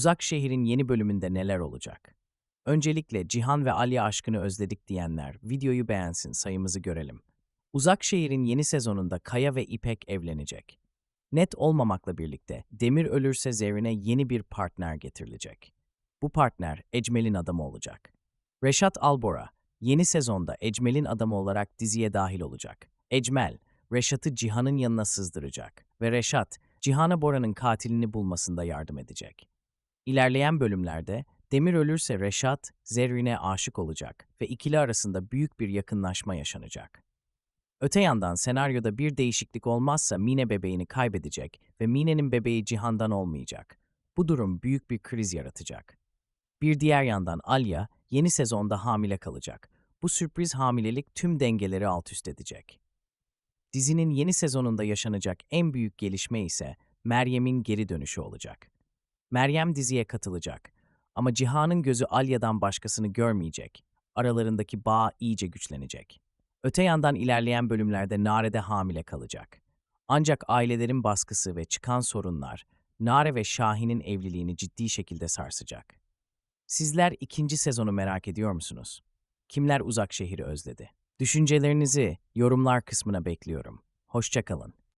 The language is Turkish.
Uzak Şehir'in yeni bölümünde neler olacak? Öncelikle Cihan ve Alya aşkını özledik diyenler videoyu beğensin sayımızı görelim. Uzak Şehir'in yeni sezonunda Kaya ve İpek evlenecek. Net olmamakla birlikte Demir ölürse Zerrin'e yeni bir partner getirilecek. Bu partner Ecmel'in adamı olacak. Reşat Albora yeni sezonda Ecmel'in adamı olarak diziye dahil olacak. Ecmel, Reşat'ı Cihan'ın yanına sızdıracak ve Reşat, Cihan'a Bora'nın katilini bulmasında yardım edecek. İlerleyen bölümlerde Demir ölürse Reşat, Zerrin'e aşık olacak ve ikili arasında büyük bir yakınlaşma yaşanacak. Öte yandan senaryoda bir değişiklik olmazsa Mine bebeğini kaybedecek ve Mine'nin bebeği Cihan'dan olmayacak. Bu durum büyük bir kriz yaratacak. Bir diğer yandan Alya yeni sezonda hamile kalacak. Bu sürpriz hamilelik tüm dengeleri alt üst edecek. Dizinin yeni sezonunda yaşanacak en büyük gelişme ise Meryem'in geri dönüşü olacak. Meryem diziye katılacak ama Cihan'ın gözü Alya'dan başkasını görmeyecek. Aralarındaki bağ iyice güçlenecek. Öte yandan ilerleyen bölümlerde Nare de hamile kalacak. Ancak ailelerin baskısı ve çıkan sorunlar Nare ve Şahin'in evliliğini ciddi şekilde sarsacak. Sizler ikinci sezonu merak ediyor musunuz? Kimler uzak şehri özledi? Düşüncelerinizi yorumlar kısmına bekliyorum. Hoşçakalın.